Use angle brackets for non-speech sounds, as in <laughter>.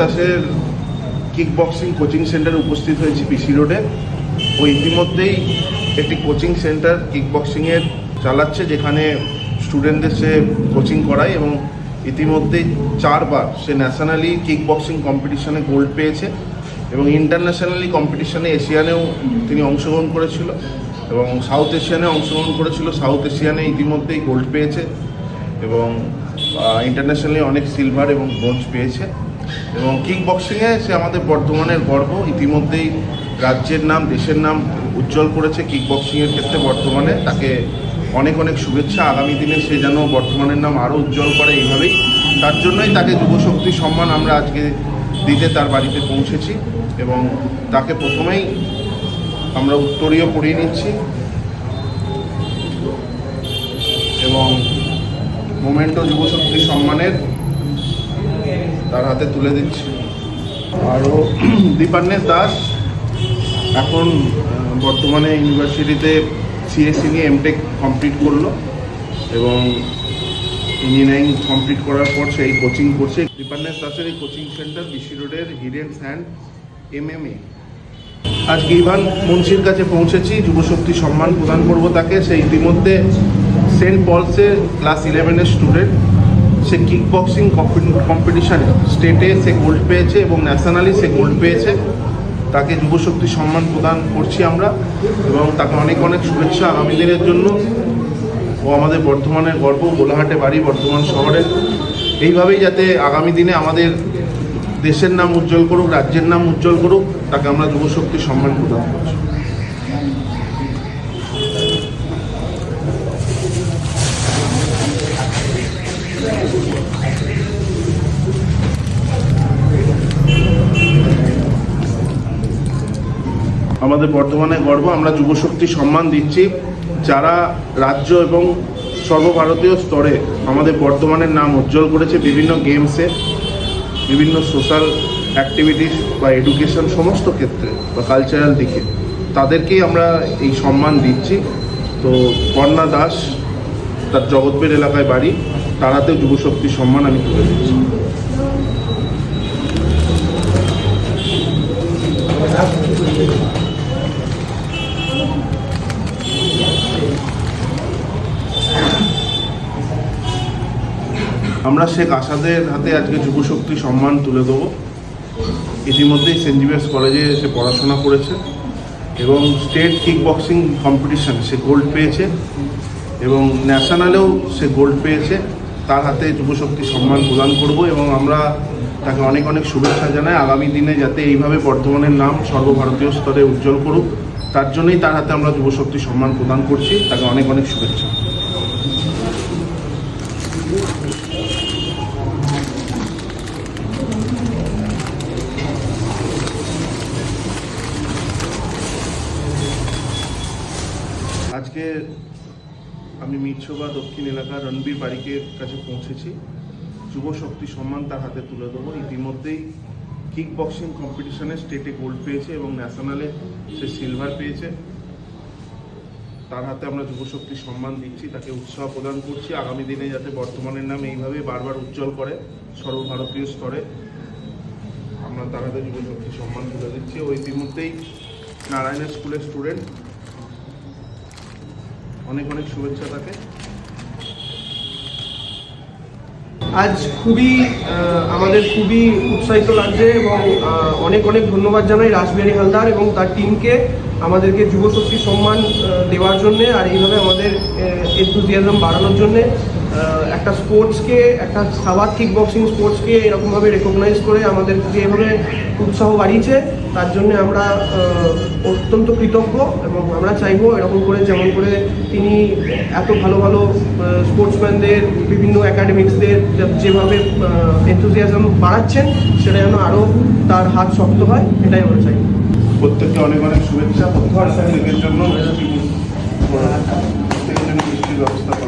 দাসের kick boxing coaching সেন্টারে উপস্থিত হয়েছি পিসি রোডে ও ইতিমধ্যেই একটি কোচিং সেন্টার কিক বক্সিংয়ের চালাচ্ছে, যেখানে স্টুডেন্টদের সে কোচিং করায় এবং ইতিমধ্যেই চারবার সে ন্যাশনালি কিক বক্সিং কম্পিটিশনে গোল্ড পেয়েছে এবং ইন্টারন্যাশনালি কম্পিটিশনে এশিয়ানেও তিনি অংশগ্রহণ করেছিল এবং সাউথ এশিয়ানে অংশগ্রহণ করেছিল। সাউথ এশিয়ানে ইতিমধ্যেই গোল্ড পেয়েছে এবং ইন্টারন্যাশনালি অনেক সিলভার এবং ব্রোঞ্জ পেয়েছে। এবং কিক বক্সিংয়ে সে আমাদের বর্ধমানের গর্ব। ইতিমধ্যেই রাজ্যের নাম, দেশের নাম উজ্জ্বল করেছে কিক বক্সিংয়ের ক্ষেত্রে বর্তমানে তাকে অনেক অনেক শুভেচ্ছা। আগামী দিনে সে যেন বর্তমানের নাম আরও উজ্জ্বল করে এইভাবেই। তার জন্যই তাকে যুবশক্তি সম্মান আমরা আজকে দিতে তার বাড়িতে পৌঁছেছি এবং তাকে প্রথমেই আমরা উত্তরীয় পড়িয়ে নিচ্ছি। এবং মোমেন্টো যুবশক্তি সম্মানের তার হাতে তুলে দিচ্ছি। আরও <clears throat> দীপান্বেশ দাস এখন বর্তমানে ইউনিভার্সিটিতে সিএসসি নিয়ে এমটেক কমপ্লিট করল এবং ইঞ্জিনিয়ারিং কমপ্লিট করার পর সেই কোচিং করছে। দীপান্বেশ দাসের এই কোচিং সেন্টার বিসি রোডের হিডেন স্যান্ড এমএমএ আজকে ইভান মুন্সির কাছে পৌঁছেছি যুবশক্তি সম্মান প্রদান করব তাকে। সে ইতিমধ্যে সেন্ট পলসের ক্লাস ইলেভেনের স্টুডেন্ট। সে কিক বক্সিং কম্পিটিশানে স্টেটে সে গোল্ড পেয়েছে এবং ন্যাশনালি সে গোল্ড পেয়েছে। তাকে যুবশক্তি সম্মান প্রদান করছি আমরা এবং তাকে অনেক অনেক শুভেচ্ছা আগামী দিনের জন্য। ও আমাদের বর্ধমানের গর্ব, গোলাহাটে বাড়ি, বর্ধমান শহরে। এইভাবেই যাতে আগামী দিনে আমাদের দেশের নাম উজ্জ্বল করুক, রাজ্যের নাম উজ্জ্বল করুক, তাকে আমরা যুবশক্তি সম্মান প্রদান করছি। আমাদের বর্তমানে গর্ব, আমরা যুবশক্তি সম্মান দিচ্ছি। যারা রাজ্য এবং সর্বভারতীয় স্তরে আমাদের বর্তমানের নাম উজ্জ্বল করেছে, বিভিন্ন গেমসে বিভিন্ন সোশ্যাল অ্যাক্টিভিটিস বা এডুকেশন সমস্ত ক্ষেত্রে বা কালচারাল দিকে, তাদেরকেই আমরা এই সম্মান দিচ্ছি। তো কন্যা দাস, তার জগৎবের এলাকায় বাড়ি, তারাতেও যুবশক্তি সম্মান আমি তুলে দিচ্ছি আমরা শেখ আসাদের হাতে আজকে যুবশক্তি সম্মান তুলে দেবো। ইতিমধ্যেই সেন্ট জেভিয়ার্স কলেজে সে পড়াশোনা করেছে এবং স্টেট কিক বক্সিং কম্পিটিশন সে গোল্ড পেয়েছে এবং ন্যাশনালেও সে গোল্ড পেয়েছে। তার হাতে যুবশক্তি সম্মান প্রদান করব এবং আমরা তাকে অনেক অনেক শুভেচ্ছা জানাই। আগামী দিনে যাতে এইভাবে বর্ধমানের নাম সর্বভারতীয় স্তরে উজ্জ্বল করুক, তার জন্যই তার হাতে আমরা যুবশক্তি সম্মান প্রদান করছি। তাকে অনেক অনেক শুভেচ্ছা। আজকে আমি মিরছোবা দক্ষিণ এলাকার রণবীর বারিকের কাছে পৌঁছেছি। যুব শক্তি সম্মান তার হাতে তুলে দেবো। ইতিমধ্যেই কিক বক্সিং কম্পিটিশনে স্টেটে গোল্ড পেয়েছে এবং ন্যাশনালে সে সিলভার পেয়েছে। তার হাতে আমরা যুবশক্তি সম্মান দিচ্ছি, তাকে উৎসাহ প্রদান করছি। আগামী দিনে যাতে বর্তমানের নাম এইভাবে বারবার উজ্জ্বল করে সর্বভারতীয় স্তরে, আমরা তার হাতে যুবশক্তি সম্মান তুলে দিচ্ছি। ও ইতিমধ্যেই নারায়ণের স্কুলের স্টুডেন্ট অনেক অনেক শুভেচ্ছা তাকে। আজ খুবই আমাদের খুবই উৎসাহিত লাগছে এবং অনেক অনেক ধন্যবাদ জানাই রাসবিহারী হালদার এবং তার টিমকে আমাদেরকে যুবশক্তি সম্মান দেওয়ার জন্যে আর এইভাবে আমাদের এনথুজিয়াজম বাড়ানোর জন্যে একটা স্পোর্টসকে একটা সাবাক কিক বক্সিং স্পোর্টসকে এরকমভাবে রেকগনাইজ করে আমাদের যেভাবে উৎসাহ বাড়িয়েছে, তার জন্য আমরা অত্যন্ত কৃতজ্ঞ এবং আমরা চাইব এরকম করে, যেমন করে তিনি এত ভালো ভালো স্পোর্টসম্যানদের বিভিন্ন একাডেমিক্সদের যেভাবে এনথুজিয়াজম বাড়াচ্ছেন, সেটা যেন আরও তার হাত শক্ত হয়, এটাই আমরা চাই প্রত্যেককে অনেক অনেক শুভেচ্ছা। প্রত্যেকের জন্য ব্যবস্থা